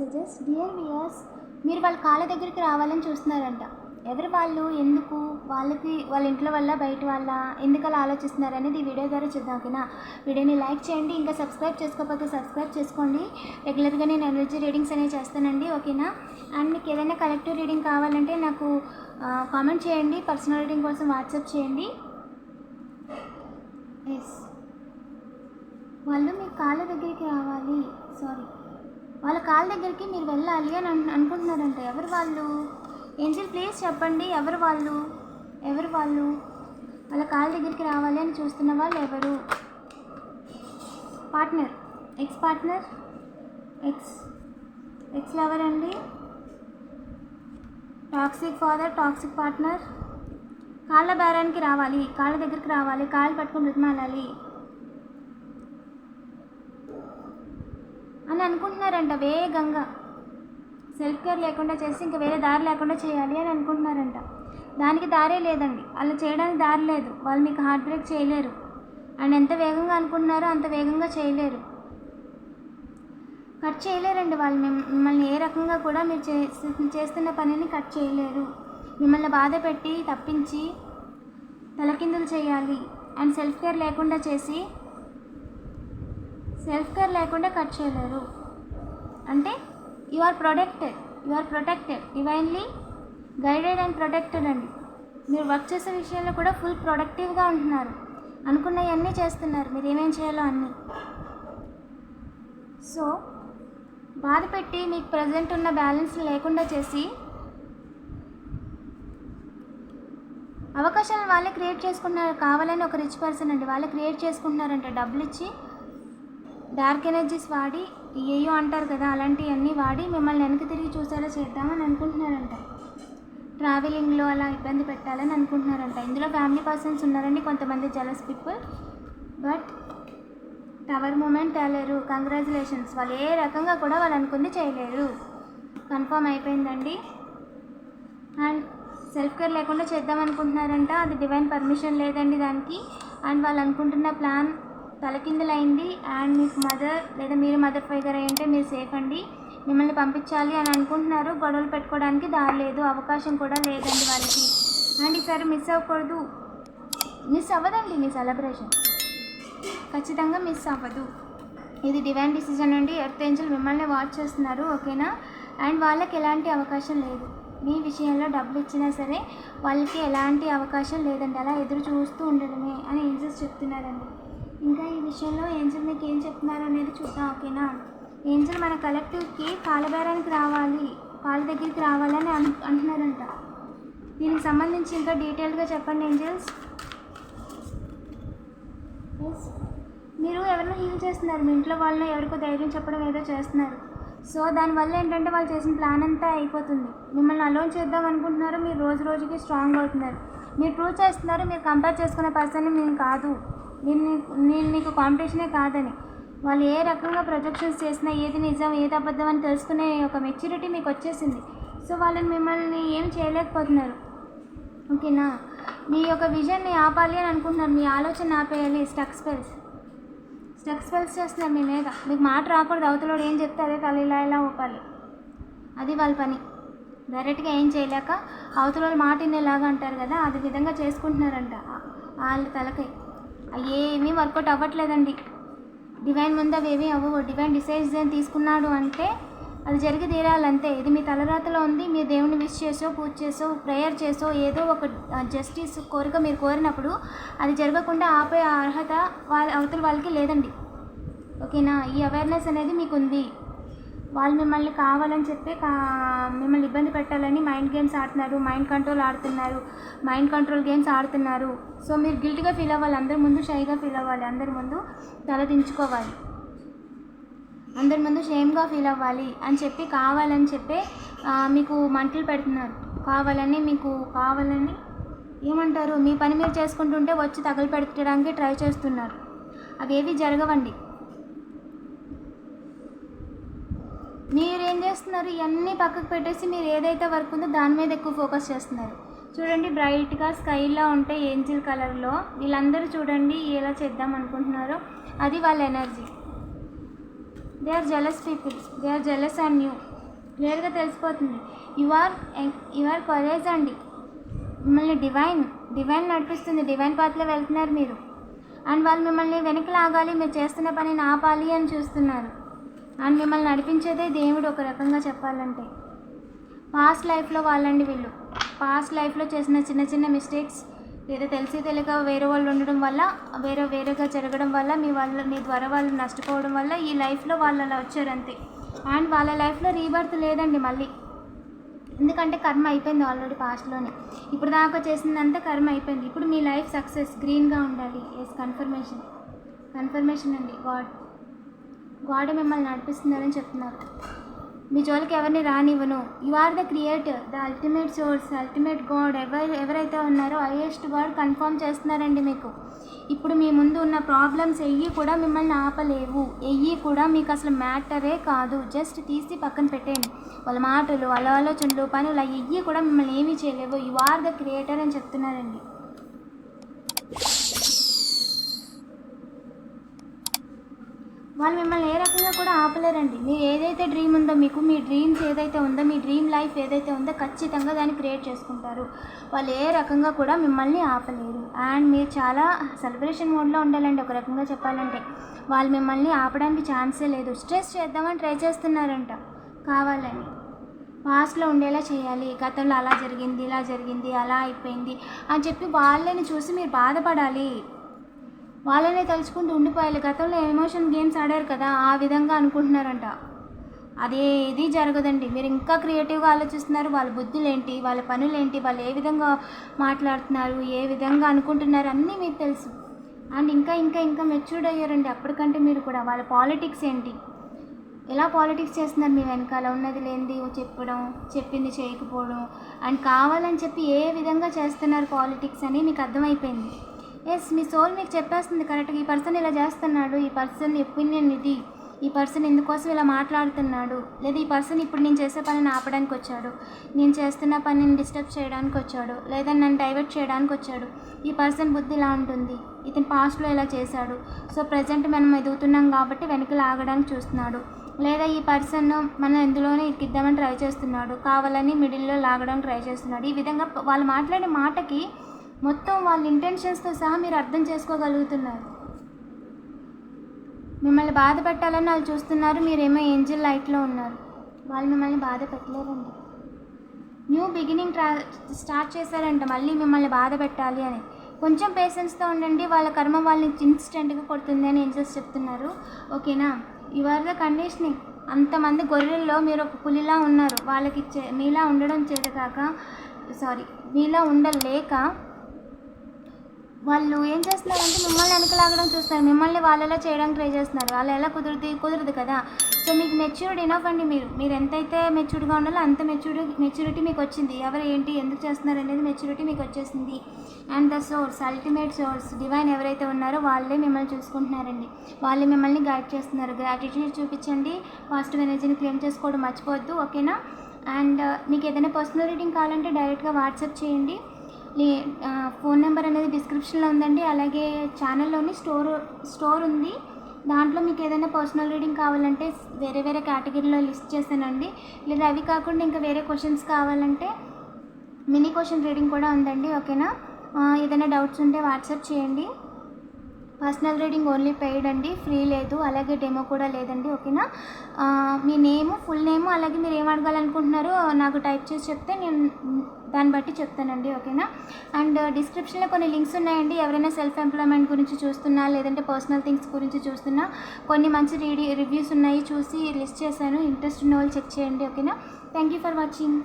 Messages dear weirs మీరు వాళ్ళ కాళ్ళ దగ్గరికి రావాలని చూస్తున్నారంట. ఎవరు వాళ్ళు? ఎందుకు? వాళ్ళకి వాళ్ళ ఇంట్లో వల్ల బయట వాళ్ళ ఎందుకు అలా ఆలోచిస్తున్నారు అనేది ఈ వీడియో ద్వారా చూద్దాం ఓకేనా? వీడియోని లైక్ చేయండి ఇంకా సబ్స్క్రైబ్ చేసుకోకపోతే సబ్స్క్రైబ్ చేసుకోండి. రెగ్యులర్గా నేను ఎనర్జీ రీడింగ్స్ అనేవి చేస్తానండి ఓకేనా? అండ్ మీకు ఏదైనా కలెక్టివ్ రీడింగ్ కావాలంటే నాకు కామెంట్ చేయండి పర్సనల్ రీడింగ్ కోసం వాట్సాప్ చేయండి. ఎస్ వాళ్ళు మీ కాళ్ళ దగ్గరికి రావాలి. సారీ వాళ్ళ కాళ్ళ దగ్గరికి మీరు వెళ్ళాలి అని అను- అనుకుంటున్నారంట. ఎవరు వాళ్ళు? ఏంజల్ ప్లీజ్ చెప్పండి. ఎవరు వాళ్ళు? ఎవరు వాళ్ళు? వాళ్ళ కాళ్ళ దగ్గరికి రావాలి అని చూస్తున్న వాళ్ళు ఎవరు? Partner. Ex partner? Ex ex lover అండి? Toxic father toxic partner? కాళ్ళ బేరానికి రావాలి. కాళ్ళ దగ్గరికి రావాలి. కాళ్ళు పట్టుకుని బ్రతిమాలాలి అని అనుకుంటున్నారంట వేగంగా. సెల్ఫ్ కేర్ లేకుండా చేసి ఇంకా వేరే దారి లేకుండా చేయాలి అని అనుకుంటున్నారంట. దానికి దారే లేదండి. అలా చేయడానికి దారి లేదు. వాళ్ళు మీకు హార్ట్ బ్రేక్ చేయలేరు. అండ్ ఎంత వేగంగా అనుకుంటున్నారో అంత వేగంగా చేయలేరు. కట్ చేయలేరండి వాళ్ళు. మిమ్మల్ని ఏ రకంగా కూడా మీరు చేస్తున్న పనిని కట్ చేయలేరు. మిమ్మల్ని బాధ పెట్టి తప్పించి తలకిందులు చేయాలి. అండ్ సెల్ఫ్ కేర్ లేకుండా చేసి సెల్ఫ్ కేర్ లేకుండా కట్ చేయలేరు. అంటే you are protected you are protected divinely guided and protected అండి. మీరు వర్క్ చేసే విషయంలో కూడా ఫుల్ ప్రొడక్టివ్గా ఉంటున్నారు. అనుకున్నవన్నీ చేస్తున్నారు. మీరు ఏమేం చేయాలో అన్నీ. సో బాధ పెట్టి మీకు ప్రజెంట్ ఉన్న బ్యాలెన్స్ లేకుండా చేసి అవకాశాలను వాళ్ళే క్రియేట్ చేసుకుంటున్నారు కావాలని ఒక రిచ్ పర్సన్ అండి. వాళ్ళే క్రియేట్ చేసుకుంటున్నారంట. డబ్బులు ఇచ్చి డార్క్ ఎనర్జీస్ వాడి ఏయో అంటారు కదా అలాంటివన్నీ వాడి మిమ్మల్ని వెనక్కి తిరిగి చూసేలా చేద్దామని అనుకుంటున్నారంట. ట్రావెలింగ్లో అలా ఇబ్బంది పెట్టాలని అనుకుంటున్నారంట. ఇందులో ఫ్యామిలీ పర్సన్స్ ఉన్నారండి కొంతమంది jealous people. But tower moment తేలేరు. కంగ్రాచులేషన్స్. వాళ్ళు ఏ రకంగా కూడా వాళ్ళు అనుకుంది చేయలేరు. కన్ఫర్మ్ అయిపోయిందండి. అండ్ సెల్ఫ్ కేర్ లేకుండా చేద్దాం అనుకుంటున్నారంట. అది డివైన్ పర్మిషన్ లేదండి దానికి. అండ్ వాళ్ళు అనుకుంటున్న ప్లాన్ తలకిందులైంది. అండ్ మీకు మదర్ లేదా మీరు మదర్ ఫిగర్ అయ్యంటే మీరు సేఫ్ అండి. మిమ్మల్ని పంపించాలి అని అనుకుంటున్నారు. గొడవలు పెట్టుకోవడానికి దారి లేదు. అవకాశం కూడా లేదండి వాళ్ళకి. అండ్ ఈసారి మిస్ అవ్వకూడదు. మిస్ అవ్వదండి మీ సెలబ్రేషన్ ఖచ్చితంగా మిస్ అవ్వదు. ఇది డివైన్ డిసిజన్ అండి. ఎర్త్ ఏంజల్ మిమ్మల్ని వాచ్ చేస్తున్నారు. ఓకేనా? అండ్ వాళ్ళకి ఎలాంటి అవకాశం లేదు. మీ విషయంలో డబ్బులు ఇచ్చినా సరే వాళ్ళకి ఎలాంటి అవకాశం లేదండి. అలా ఎదురు చూస్తూ ఉండడమే అని ఏంజల్స్ చెప్తున్నారండి. ఇంకా ఈ విషయంలో ఏంజల్ మీకు ఏం చెప్తున్నారు అనేది చూద్దాం ఓకేనా? ఏంజల్ మన కలెక్టివ్కి కాలబేరానికి రావాలి కాళ్ళ దగ్గరికి రావాలని అను అంటున్నారంట. దీనికి సంబంధించి ఇంకా డీటెయిల్గా చెప్పండి ఏంజల్స్. ఎస్ మీరు ఎవరినో హీల్ చేస్తున్నారు మీ ఇంట్లో వాళ్ళని ఎవరికో ధైర్యం చెప్పడం ఏదో చేస్తున్నారు. సో దానివల్ల ఏంటంటే వాళ్ళు చేసిన ప్లాన్ అంతా అయిపోతుంది. మిమ్మల్ని అలోన్ చేద్దాం అనుకుంటున్నారు మీరు రోజు రోజుకి స్ట్రాంగ్ అవుతున్నారు. మీరు ప్రూవ్ చేస్తున్నారు మీరు కంపేర్ చేసుకునే పర్సన్ నేను కాదు. నేను నేను నీకు కాంపిటీషనే కాదని. వాళ్ళు ఏ రకంగా ప్రొజెక్షన్స్ చేసినా ఏది నిజం ఏది అబద్ధం అని తెలుసుకునే ఒక మెచ్యూరిటీ మీకు వచ్చేసింది. సో వాళ్ళని మిమ్మల్ని ఏం చేయలేకపోతున్నారు. ఓకేనా? మీ యొక్క విజన్ని ఆపాలి అని అనుకుంటున్నారు. మీ ఆలోచన ఆపేయాలి స్టక్ స్పెల్స్ స్టక్ స్పెల్స్ చేస్తున్నారు మీ మీద. మీకు మాట రాకూడదు. అవతలోడు ఏం చెప్తే అదే తల ఇలా ఇలా ఊపాలి. అది వాళ్ళ పని. డైరెక్ట్గా ఏం చేయలేక అవతల వాళ్ళు మాట ఇన్నేలాగా అంటారు కదా అది విధంగా చేసుకుంటున్నారంట. వాళ్ళ తలకై. ఏమీ వర్కౌట్ అవ్వట్లేదండి. డివైన్ ముందు అవి ఏమీ అవ్వవు. డివైన్ డిసైడ్స్ తీసుకున్నాడు అంటే అది జరిగి తీరాలంతే. ఇది మీ తలరాతలో ఉంది మీ దేవుని విష్ చేసో పూజ చేసో ప్రేయర్ చేసో ఏదో ఒక జస్టిస్ కోరిక మీరు కోరినప్పుడు అది జరగకుండా ఆపే అర్హత వాళ్ళ అవతల వాళ్ళకి లేదండి. ఓకేనా? ఈ అవేర్నెస్ అనేది మీకుంది. వాళ్ళు మిమ్మల్ని కావాలని చెప్పి కా మిమ్మల్ని ఇబ్బంది పెట్టాలని మైండ్ గేమ్స్ ఆడుతున్నారు మైండ్ కంట్రోల్ ఆడుతున్నారు మైండ్ కంట్రోల్ గేమ్స్ ఆడుతున్నారు. సో మీరు గిల్ట్గా ఫీల్ అవ్వాలి. అందరి ముందు షైగా ఫీల్ అవ్వాలి. అందరి ముందు తలదించుకోవాలి అందరి ముందు షేమ్గా ఫీల్ అవ్వాలి అని చెప్పి కావాలని చెప్పి మీకు మంటలు పెడుతున్నారు. కావాలని మీకు కావాలని ఏమంటారు? మీ పని మీరు చేసుకుంటుంటే వచ్చి తగలు పెట్టడానికి ట్రై చేస్తున్నారు. అవేవి జరగవండి. మీరు ఏం చేస్తున్నారు? ఇవన్నీ పక్కకు పెట్టేసి మీరు ఏదైతే వర్క్ ఉందో దాని మీద ఎక్కువ ఫోకస్ చేస్తున్నారు. చూడండి బ్రైట్గా స్కైలా ఉంటే ఏంజిల్ కలర్లో. వీళ్ళందరూ చూడండి ఎలా చేద్దాం అనుకుంటున్నారో. అది వాళ్ళ energy. They are jealous people they are jealous and you క్లియర్గా తెలిసిపోతుంది. You are you are courage అండి. మిమ్మల్ని డివైన్ డివైన్ నడిపిస్తుంది. డివైన్ పాత్రలో వెళ్తున్నారు మీరు. అండ్ వాళ్ళు మిమ్మల్ని వెనక్కి లాగాలి. మీరు చేస్తున్న పనిని ఆపాలి అని చూస్తున్నారు. అండ్ మిమ్మల్ని నడిపించేదే దేవుడు ఒక రకంగా చెప్పాలంటే. పాస్ట్ లైఫ్లో వాళ్ళండి వీళ్ళు. పాస్ట్ లైఫ్లో చేసిన చిన్న చిన్న మిస్టేక్స్ ఏదో తెలిసి తెలియక వేరే వాళ్ళు ఉండడం వల్ల వేరే వేరేగా జరగడం వల్ల మీ వాళ్ళ మీ ద్వారా వాళ్ళు నష్టపోవడం వల్ల ఈ లైఫ్లో వాళ్ళు అలా వచ్చారంతే అండ్ వాళ్ళ లైఫ్లో రీబర్త్ లేదండి మళ్ళీ. ఎందుకంటే కర్మ అయిపోయింది ఆల్రెడీ పాస్ట్లోనే ఇప్పుడు దాకా చేసిందంతా కర్మ అయిపోయింది. ఇప్పుడు మీ లైఫ్ సక్సెస్ గ్రీన్గా ఉండాలి. ఎస్ కన్ఫర్మేషన్ కన్ఫర్మేషన్ అండి. గాడ్ గాడ్ మిమ్మల్ని నడిపిస్తున్నారని చెప్తున్నారు. మీ జోలికి ఎవరిని రానివ్వను. You are the creator the ultimate source ultimate God ఎవరు ఎవరైతే ఉన్నారో హైయెస్ట్ గాడ్ కన్ఫర్మ్ చేస్తున్నారండి మీకు. ఇప్పుడు మీ ముందు ఉన్న ప్రాబ్లమ్స్ ఎయ్యి కూడా మిమ్మల్ని ఆపలేవు. ఎయ్యి కూడా మీకు అసలు మ్యాటరే కాదు. జస్ట్ తీసి పక్కన పెట్టేయండి. వాళ్ళ మాటలు వాళ్ళ ఆలోచనలు పనులు ఎయ్యి కూడా మిమ్మల్ని ఏమీ చేయలేవు. యు ఆర్ ద క్రియేటర్ అని చెప్తున్నారండి. వాళ్ళు మిమ్మల్ని ఏ రకంగా కూడా ఆపలేరండి. మీరు ఏదైతే డ్రీమ్ ఉందో మీకు మీ డ్రీమ్స్ ఏదైతే ఉందో మీ డ్రీమ్ లైఫ్ ఏదైతే ఉందో ఖచ్చితంగా దాన్ని క్రియేట్ చేసుకుంటారు. వాళ్ళు ఏ రకంగా కూడా మిమ్మల్ని ఆపలేరు. అండ్ మీరు చాలా సెలబ్రేషన్ మోడ్లో ఉండాలండి. ఒక రకంగా చెప్పాలంటే వాళ్ళు మిమ్మల్ని ఆపడానికి ఛాన్సే లేదు. స్ట్రెస్ చేద్దామని ట్రై చేస్తున్నారంట. కావాలని. పాస్ట్లో ఉండేలా చేయాలి. గతంలో అలా జరిగింది ఇలా జరిగింది అలా అయిపోయింది అని చెప్పి వాళ్ళని చూసి మీరు బాధపడాలి. వాళ్ళనే తలుచుకుంటూ ఉండిపోయాలి. గతంలో ఎమోషన్ గేమ్స్ ఆడారు కదా ఆ విధంగా అనుకుంటున్నారంట. అదేది జరగదండి. మీరు ఇంకా క్రియేటివ్గా ఆలోచిస్తున్నారు. వాళ్ళ బుద్ధులు ఏంటి వాళ్ళ పనులు ఏంటి వాళ్ళు ఏ విధంగా మాట్లాడుతున్నారు? ఏ విధంగా అనుకుంటున్నారు? అన్నీ మీకు తెలుసు. అండ్ ఇంకా ఇంకా ఇంకా మెచ్యూర్డ్ అయ్యారండి. అప్పటికంటే మీరు కూడా. వాళ్ళ పాలిటిక్స్ ఏంటి? ఎలా పాలిటిక్స్ చేస్తున్నారు మీ వెనకాల? ఉన్నది లేనిది చెప్పడం చెప్పింది చేయకపోవడం. అండ్ కావాలని చెప్పి ఏ విధంగా చేస్తున్నారు పాలిటిక్స్ అని మీకు అర్థమైపోయింది. ఎస్ మీ సోల్ మీకు చెప్పేస్తుంది కరెక్ట్గా ఈ పర్సన్ ఇలా చేస్తున్నాడు ఈ పర్సన్ ఒపీనియన్ ఇది ఈ పర్సన్ ఎందుకోసం ఇలా మాట్లాడుతున్నాడు లేదా ఈ పర్సన్ ఇప్పుడు నేను చేసే పనిని ఆపడానికి వచ్చాడు నేను చేస్తున్న పనిని డిస్టర్బ్ చేయడానికి వచ్చాడు లేదా నన్ను డైవర్ట్ చేయడానికి వచ్చాడు. ఈ పర్సన్ బుద్ధి ఇలా ఉంటుంది. ఇతను పాస్ట్లో ఇలా చేశాడు. సో ప్రజెంట్ మనం ఎదుగుతున్నాం కాబట్టి వెనక్కి లాగడానికి చూస్తున్నాడు. లేదా ఈ పర్సన్ మనం ఎందులోనే ఇద్దామని ట్రై చేస్తున్నాడు. కావాలని మిడిల్లో లాగడానికి ట్రై చేస్తున్నాడు. ఈ విధంగా వాళ్ళు మాట్లాడే మాటకి మొత్తం వాళ్ళ ఇంటెన్షన్స్తో సహా మీరు అర్థం చేసుకోగలుగుతున్నారు. మిమ్మల్ని బాధ పెట్టాలని వాళ్ళు చూస్తున్నారు మీరేమో ఏంజిల్ లైట్లో ఉన్నారు. వాళ్ళు మిమ్మల్ని బాధ పెట్టలేరండి. న్యూ బిగినింగ్ ట్రా స్టార్ట్ చేశారంట మళ్ళీ మిమ్మల్ని బాధ పెట్టాలి అని. కొంచెం పేషెన్స్తో ఉండండి వాళ్ళ కర్మ వాళ్ళని ఇన్స్టెంట్గా కొడుతుంది అని ఏంజల్స్ చెప్తున్నారు. ఓకేనా? యు ఆర్ ద కండిషనింగ్ అంతమంది గొర్రెల్లో మీరు ఒక పులిలా ఉన్నారు. వాళ్ళకి చే మీలా ఉండడం చేత కాక సారీ మీలా ఉండలేక వాళ్ళు ఏం చేస్తున్నారు అంటే మిమ్మల్ని వెనకలాగడం చూస్తారు మిమ్మల్ని వాళ్ళలా చేయడానికి ట్రై చేస్తున్నారు. వాళ్ళు ఎలా కుదురుతుంది కుదరదు కదా. సో మీకు మెచ్యూర్డ్ ఇనఫ్ అండి మీరు. మీరు ఎంతైతే మెచ్యూర్డ్గా ఉండాలో అంత మెచ్యూర్ మెచ్యూరిటీ మీకు వచ్చింది. ఎవరు ఏంటి ఎందుకు చేస్తున్నారు అనేది మెచ్యూరిటీ మీకు వచ్చేసింది. And the source ultimate source divine ఎవరైతే ఉన్నారో వాళ్ళే మిమ్మల్ని చూసుకుంటున్నారండి. వాళ్ళే మిమ్మల్ని గైడ్ చేస్తున్నారు. గ్రాటిట్యూడ్ చూపించండి. పాజిటివ్ ఎనర్జీని క్లెయిమ్ చేసుకోవడం మర్చిపోవద్దు. ఓకేనా అండ్ uh, మీకు ఏదైనా పర్సనల్ రీడింగ్ కావాలంటే డైరెక్ట్గా వాట్సాప్ చేయండి. లే ఫోన్ నెంబర్ అనేది డిస్క్రిప్షన్లో ఉందండి. అలాగే ఛానల్లోని స్టోర్ స్టోర్ ఉంది. దాంట్లో మీకు ఏదైనా పర్సనల్ రీడింగ్ కావాలంటే వేరే వేరే కేటగిరీలో లిస్ట్ చేశానండి. లేదా అవి కాకుండా ఇంకా వేరే క్వశ్చన్స్ కావాలంటే మినీ క్వశ్చన్ రీడింగ్ కూడా ఉందండి ఓకేనా? ఏదైనా డౌట్స్ ఉంటే వాట్సాప్ చేయండి. పర్సనల్ రీడింగ్ ఓన్లీ పెయిడ్ అండి ఫ్రీ లేదు అలాగే డెమో కూడా లేదండి ఓకేనా? మీ నేము ఫుల్ నేము అలాగే మీరు ఏం అడగాలనుకుంటున్నారో నాకు టైప్ చేసి చెప్తే నేను దాన్ని బట్టి చెప్తానండి ఓకేనా? అండ్ డిస్క్రిప్షన్లో కొన్ని లింక్స్ ఉన్నాయండి ఎవరైనా సెల్ఫ్ ఎంప్లాయ్మెంట్ గురించి చూస్తున్నా లేదంటే పర్సనల్ థింగ్స్ గురించి చూస్తున్నా కొన్ని మంచి రీడి రివ్యూస్ ఉన్నాయి చూసి లిస్ట్ చేశాను ఇంట్రెస్ట్ ఉన్న వాళ్ళు చెక్ చేయండి ఓకేనా? Thank you for watching.